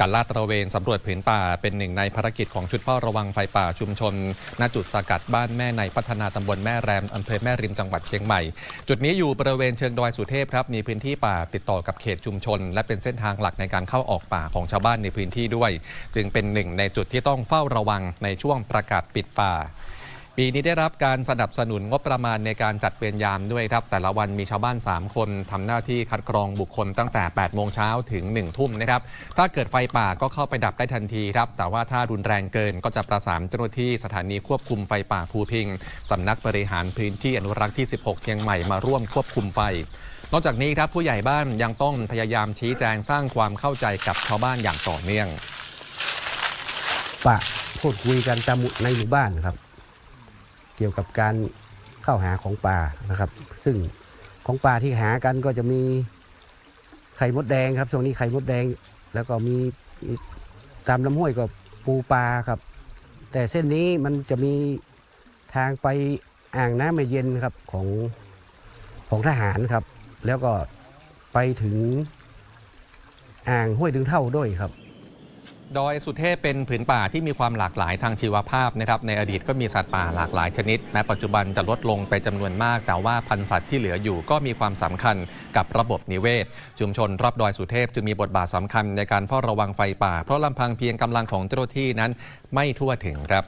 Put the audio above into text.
การลาดตระเวนสำรวจผืนป่าเป็นหนึ่งในภารกิจของชุดเฝ้าระวังไฟป่าชุมชนณจุดสกัดบ้านแม่ในพัฒนาตำบลแม่แรมอำเภอแม่ริมจังหวัดเชียงใหม่ จุดนี้อยู่บริเวณเชิงดอยสุเทพครับมีพื้นที่ป่าติดต่อกับเขตชุมชน และเป็นเส้นทางหลักในการเข้าออกป่าของชาวบ้านในพื้นที่ด้วย จึงเป็นหนึ่งในจุดที่ต้องเฝ้าระวังในช่วงประกาศปิดป่า ปีนี้ได้รับการสนับสนุนงบประมาณในการจัดเวรยามด้วยครับ แต่ละวันมีชาวบ้าน 3 คนทำหน้าที่คัดกรองบุคคลตั้งแต่ 8 โมงเช้าถึง 1 ทุ่มนะครับ ถ้าเกิดไฟป่าก็เข้าไปดับได้ทันทีครับ แต่ว่าถ้ารุนแรงเกินก็จะประสานเจ้าหน้าที่สถานีควบคุมไฟป่าภูพิงสำนักบริหารพื้นที่อนุรักษ์ที่ 16 เชียงใหม่มาร่วมควบคุมไฟนอกจากนี้ครับผู้ใหญ่บ้านยังต้องพยายามชี้แจงสร้างความเข้าใจกับชาวบ้านอย่างต่อเนื่องปะพูดคุยกันตามในหมู่บ้านครับ เกี่ยวกับการเข้าหาของป่านะครับ ซึ่งของป่าที่หากันก็จะมีไข่มดแดงครับช่วงนี้ไข่มดแดงแล้วก็มีตามลำห้วยก็ปูปลาครับ แต่เส้นนี้มันจะมีทางไปอ่างน้ำไม่เย็นครับของของทหารครับ แล้วก็ไปถึงอ่างห้วยดึงเท่าด้วยครับ ดอยสุเทพเป็นผืนป่าที่มีความหลากหลายทางชีวภาพนะครับในอดีตก็มีสัตว์ป่าหลากหลายชนิดแม้ปัจจุบันจะลดลงไปจำนวนมาก แต่ว่าพันธุ์สัตว์ที่เหลืออยู่ก็มีความสำคัญกับระบบนิเวศ ชุมชนรอบดอยสุเทพจึงมีบทบาทสำคัญในการเฝ้าระวังไฟป่า เพราะลำพังเพียงกำลังของเจ้าหน้าที่นั้นไม่ทั่วถึงครับ